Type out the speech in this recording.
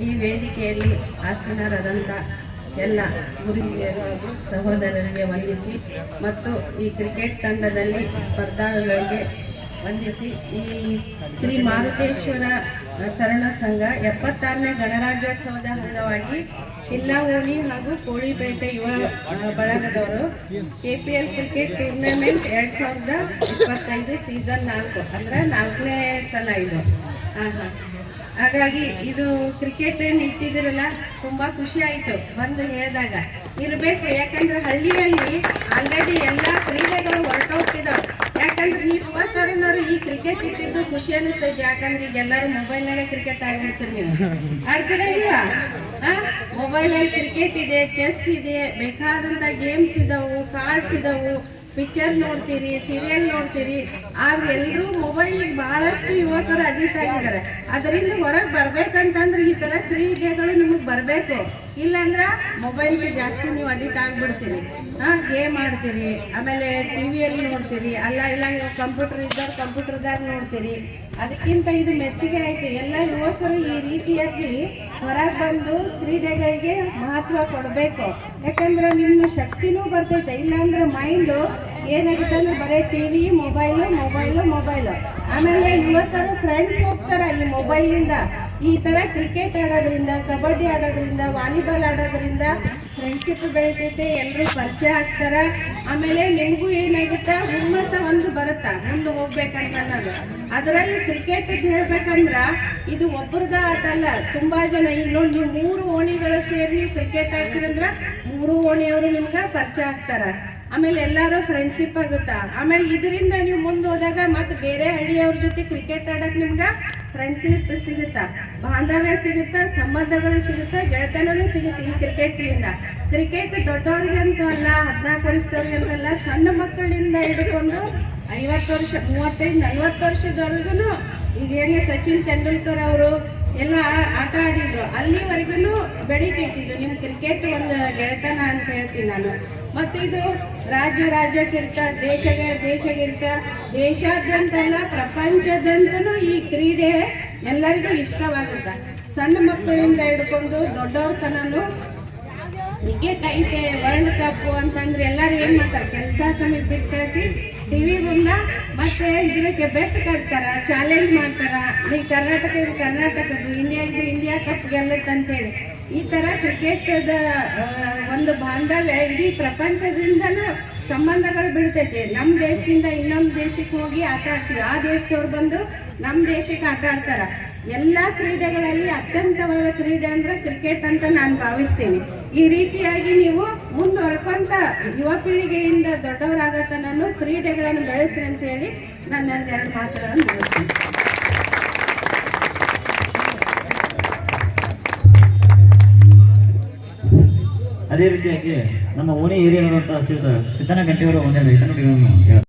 ಈ ವೇದಿಕೆಯಲ್ಲಿ ಆಸನರಾದಂಥ ಎಲ್ಲ ಗುರುಹಿರಿಯರು ಹಾಗೂ ಸಹೋದರರಿಗೆ ವಂದಿಸಿ ಮತ್ತು ಈ ಕ್ರಿಕೆಟ್ ತಂಡದಲ್ಲಿ ಸ್ಪರ್ಧಾಳುಗಳಿಗೆ ವಂದಿಸಿ ಈ ಶ್ರೀ ಮಾರುತೇಶ್ವರ ತರುಣ ಸಂಘ ಎಪ್ಪತ್ತಾರನೇ ಗಣರಾಜ್ಯೋತ್ಸವದ ಅಂಗವಾಗಿ ಕಿಲ್ಲಾವೋಣಿ ಹಾಗೂ ಕೋಳಿಪೇಟೆ ಯುವ ಬಳಗದವರು K P L cricket tournament ಎರಡು ಸಾವಿರದ ಇಪ್ಪತ್ತೈದು ಸೀಸನ್ ನಾಲ್ಕು, ಅಂದರೆ ನಾಲ್ಕನೇ ಸಲ ಇದು. ಹಾಂ ಹಾಂ ಹಾಗಾಗಿ ಇದು ಕ್ರಿಕೆಟ್ ಏನು ಇಟ್ಟಿದ್ದೀರಲ್ಲ ತುಂಬಾ ಖುಷಿ ಆಯಿತು ಬಂದು ಹೇಳಿದಾಗ. ಇರಬೇಕು, ಯಾಕಂದ್ರೆ ಹಳ್ಳಿಯಲ್ಲಿ ಆಲ್ರೆಡಿ ಎಲ್ಲ ಕ್ರೀಡೆಗಳು ಹೊರಟೋಗ್ತಿದ್ದಾವೆ ಯಾಕಂದ್ರೆ ನೀವು ಯುವಕರನ್ನವರು ಈ ಕ್ರಿಕೆಟ್ ಇಟ್ಟಿದ್ದು ಖುಷಿ ಅನಿಸ್ತೈತೆ. ಯಾಕಂದ್ರೆ ಈಗ ಎಲ್ಲರೂ ಮೊಬೈಲ್ನಾಗ ಕ್ರಿಕೆಟ್ ಆಡ್ಬಿಡ್ತೀರಿ ನೀವು. ಆಡ್ತೀರಾ ಇಲ್ವಾ? ಮೊಬೈಲಲ್ಲಿ ಕ್ರಿಕೆಟ್ ಇದೆ ಚೆಸ್ ಇದೆ ಬೇಕಾದಂಥ ಗೇಮ್ಸ್ ಇದಾವು ಕಾರ್ಡ್ಸ್ ಇದಾವು. ಪಿಕ್ಚರ್ ನೋಡ್ತೀರಿ ಸೀರಿಯಲ್ ನೋಡ್ತೀರಿ. ಆದ್ರೆ ಎಲ್ಲರೂ ಮೊಬೈಲಿಗೆ ಬಹಳಷ್ಟು ಯುವಕರು ಅಡ್ಮಿಟ್ ಆಗಿದ್ದಾರೆ. ಅದರಿಂದ ಹೊರಗೆ ಬರ್ಬೇಕಂತಂದ್ರೆ ಈ ತರ ಕ್ರೀಡೆಗಳು ನಿಮಗೆ ಬರಬೇಕು. ಇಲ್ಲಾಂದ್ರೆ ಮೊಬೈಲ್ಗೆ ಜಾಸ್ತಿ ನೀವು ಅಡಿಕ್ಟ್ ಆಗ್ಬಿಡ್ತೀರಿ. ಹಾ ಗೇಮ್ ಆಡ್ತೀರಿ, ಆಮೇಲೆ ಟಿವಿಯಲ್ಲಿ ನೋಡ್ತೀರಿ, ಅಲ್ಲ ಇಲ್ಲ ಕಂಪ್ಯೂಟರ್ ಇದ್ದಾಗ ಕಂಪ್ಯೂಟರ್ದಾಗ ನೋಡ್ತೀರಿ. ಅದಕ್ಕಿಂತ ಇದು ಮೆಚ್ಚುಗೆ ಆಯ್ತು. ಎಲ್ಲ ಯುವಕರು ಈ ರೀತಿಯಾಗಿ ಹೊರಗೆ ಬಂದು ಕ್ರೀಡೆಗಳಿಗೆ ಮಹತ್ವ ಕೊಡಬೇಕು. ಯಾಕಂದ್ರೆ ನಿಮ್ಮ ಶಕ್ತಿನೂ ಬರ್ತೈತೆ. ಇಲ್ಲಾಂದ್ರೆ ಮೈಂಡು ಏನಾಗುತ್ತೆ ಅಂದ್ರೆ ಬರೀ ಟಿವಿ, ಮೊಬೈಲು ಮೊಬೈಲು ಮೊಬೈಲು. ಆಮೇಲೆ ಯುವಕರು ಫ್ರೆಂಡ್ಸ್ ಹೋಗ್ತಾರೆ ಈ ಮೊಬೈಲಿಂದ. ಈ ತರ ಕ್ರಿಕೆಟ್ ಆಡೋದ್ರಿಂದ, ಕಬಡ್ಡಿ ಆಡೋದ್ರಿಂದ, ವಾಲಿಬಾಲ್ ಆಡೋದ್ರಿಂದ ಫ್ರೆಂಡ್ಶಿಪ್ ಬೆಳಿತೈತೆ ಎಲ್ಲರೂ ಪರಿಚಯ ಆಗ್ತಾರ. ಆಮೇಲೆ ನಿಮಗೂ ಏನಾಗುತ್ತೆ? ಹುಮ್ಮಸ್ಸ ಒಂದು ಬರುತ್ತಾ? ಮುಂದೆ ಹೋಗ್ಬೇಕಂತ ಅನ್ನೋದು. ಅದರಲ್ಲಿ ಕ್ರಿಕೆಟ್ ಹೇಳ್ಬೇಕಂದ್ರ ಇದು ಒಬ್ಬರದ ಆಟ ಅಲ್ಲ, ತುಂಬಾ ಜನ. ಈಗ ನೋಡಿ ನೀವು ಮೂರು ಓಣಿಗಳು ಸೇರಿ ನೀವು ಕ್ರಿಕೆಟ್ ಆಡ್ತೀರಂದ್ರ ಮೂರು ಓಣಿಯವರು ನಿಮ್ಗೆ ಪರಿಚಯ ಆಗ್ತಾರ. ಆಮೇಲೆ ಎಲ್ಲರೂ ಫ್ರೆಂಡ್ಶಿಪ್ ಆಗುತ್ತಾ? ಆಮೇಲೆ ಇದರಿಂದ ನೀವು ಮುಂದೆ ಹೋದಾಗ ಮತ್ತೆ ಬೇರೆ ಹಳ್ಳಿಯವ್ರ ಜೊತೆ ಕ್ರಿಕೆಟ್ ಆಡಕ್ ನಿಮ್ಗೆ ಫ್ರೆಂಡ್ಶಿಪ್ ಸಿಗುತ್ತಾ? ಬಾಂಧವ್ಯ ಸಿಗುತ್ತಾ? ಸಂಬಂಧಗಳು ಸಿಗುತ್ತಾ? ಗೆಳೆತನೂ ಸಿಗುತ್ತೆ ಈ ಕ್ರಿಕೆಟ್ಲಿಂದ ಕ್ರಿಕೆಟ್ ದೊಡ್ಡವ್ರಿಗೆ ಅಂತ ಅಲ್ಲ, ಹದಿನಾಲ್ಕು ವರ್ಷದವ್ರಿಗೆ ಅಂತಲ್ಲ ಸಣ್ಣ ಮಕ್ಕಳಿಂದ ಹಿಡ್ಕೊಂಡು ಐವತ್ತು ವರ್ಷ, ಮೂವತ್ತೈದು ನಲ್ವತ್ತು ವರ್ಷದವರೆಗೂ ಈಗ ಏನೇ ಸಚಿನ್ ತೆಂಡೂಲ್ಕರ್ ಅವರು ಎಲ್ಲ ಆಟ ಆಡಿದ್ರು. ಅಲ್ಲಿವರೆಗೂ ಬೆಳಿತೈತಿ ಇದು ನಿಮ್ಮ ಕ್ರಿಕೆಟ್ ಒಂದು ಗೆಳೆತನ ಅಂತ ಹೇಳ್ತೀನಿ ನಾನು. ಮತ್ತು ಇದು ರಾಜ್ಯ ರಾಜ್ಯಕ್ಕಿರ್ತ ದೇಶಗೆ ದೇಶಕ್ಕಿಂತ, ದೇಶಾದ್ಯಂತ ಅಲ್ಲ, ಪ್ರಪಂಚದಂತನೂ ಈ ಕ್ರೀಡೆ ಎಲ್ಲರಿಗೂ ಇಷ್ಟವಾಗುತ್ತೆ. ಸಣ್ಣ ಮಕ್ಕಳಿಂದ ಹಿಡ್ಕೊಂಡು ದೊಡ್ಡವ್ರ ತನನು ಕ್ರಿಕೆಟ್ ಐತೆ ವರ್ಲ್ಡ್ ಕಪ್ ಅಂತಂದ್ರೆ ಎಲ್ಲರೂ ಏನ್ ಮಾಡ್ತಾರೆ? ಕೆಲಸ ಸಮೇತ ಬಿಟ್ಟು ಕಳಿಸಿ ಟಿವಿ ಮುಂದ ಮತ್ತೆ ಇದಕ್ಕೆ ಬೆಟ್ ಕಟ್ತಾರ ಚಾಲೆಂಜ್ ಮಾಡ್ತಾರ. ಈ ಕರ್ನಾಟಕ ಇದು ಕರ್ನಾಟಕದ್ದು ಇಂಡಿಯಾ ಇದು ಇಂಡಿಯಾ ಕಪ್ ಗೆಲ್ಲತ್ತಂತೇಳಿ ಈ ತರ ಕ್ರಿಕೆಟ್ ಒಂದು ಬಾಂಧವ್ಯ ಇಡೀ ಪ್ರಪಂಚದಿಂದನೂ ಸಂಬಂಧಗಳು ಬಿಡ್ತೈತೆ. ನಮ್ಮ ದೇಶದಿಂದ ಇನ್ನೊಂದು ದೇಶಕ್ಕೆ ಹೋಗಿ ಆಟ ಆಡ್ತೀವಿ. ಆ ದೇಶದವ್ರು ಬಂದು ನಮ್ಮ ದೇಶಕ್ಕೆ ಆಟ ಆಡ್ತಾರೆ. ಎಲ್ಲ ಕ್ರೀಡೆಗಳಲ್ಲಿ ಅತ್ಯಂತವಾದ ಕ್ರೀಡೆ ಅಂದರೆ ಕ್ರಿಕೆಟ್ ಅಂತ ನಾನು ಭಾವಿಸ್ತೀನಿ. ಈ ರೀತಿಯಾಗಿ ನೀವು ಮುಂದುವರ್ಕೊಂತ ಯುವ ಪೀಳಿಗೆಯಿಂದ ದೊಡ್ಡವರಾಗತ್ತ ನಾನು ಕ್ರೀಡೆಗಳನ್ನು ಬೆಳೆಸ್ರಿ ಅಂತ ಹೇಳಿ ನನ್ನ ಎರಡು ಮಾತುಗಳನ್ನು ಹೇಳ್ತೀನಿ ಅದೇ ರೀತಿಯಾಗಿ ನಮ್ಮ ಓಣಿ ಏರಿಯಾದಂತಹ ಸಿದ್ದನ ಗಂಟೆಯವರು ಒಂದೇ ಹೇಳ್ತಾರೆ.